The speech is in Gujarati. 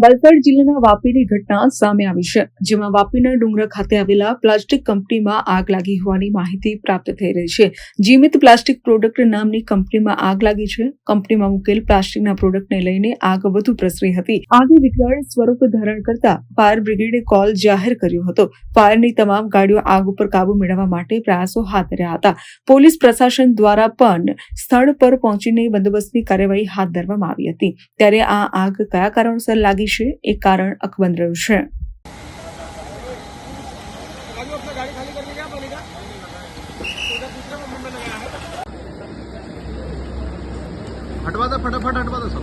વલસાડ જિલ્લાના વાપીની ઘટના સામે આવી છે, જેમાં વાપીના ડુંગરા ખાતે આવેલા પ્લાસ્ટિક કંપનીમાં આગ લાગી હોવાની માહિતી પ્રાપ્ત થઈ રહી છે. જીમિત પ્લાસ્ટિક પ્રોડક્ટ નામની કંપનીમાં આગ લાગી છે. કંપનીમાં મૂકેલ પ્લાસ્ટિકના પ્રોડક્ટને લઈને આગ વધુ પ્રસરી હતી. આગે વિકરાળ સ્વરૂપ ધારણ કરતા ફાયર બ્રિગેડે કોલ જાહેર કર્યો હતો. ફાયરની તમામ ગાડીઓ આગ ઉપર કાબુ મેળવવા માટે પ્રયાસો હાથ ધર્યા હતા. પોલીસ પ્રશાસન દ્વારા પણ સ્થળ પર પહોંચીને બંદોબસ્તની કાર્યવાહી હાથ ધરવામાં આવી હતી. ત્યારે આ આગ કયા કારણોસર લાગી છે? એ કારણ અકબંધ રહ્યું છે. હટવા દો, ફટાફટ હટવા દો સર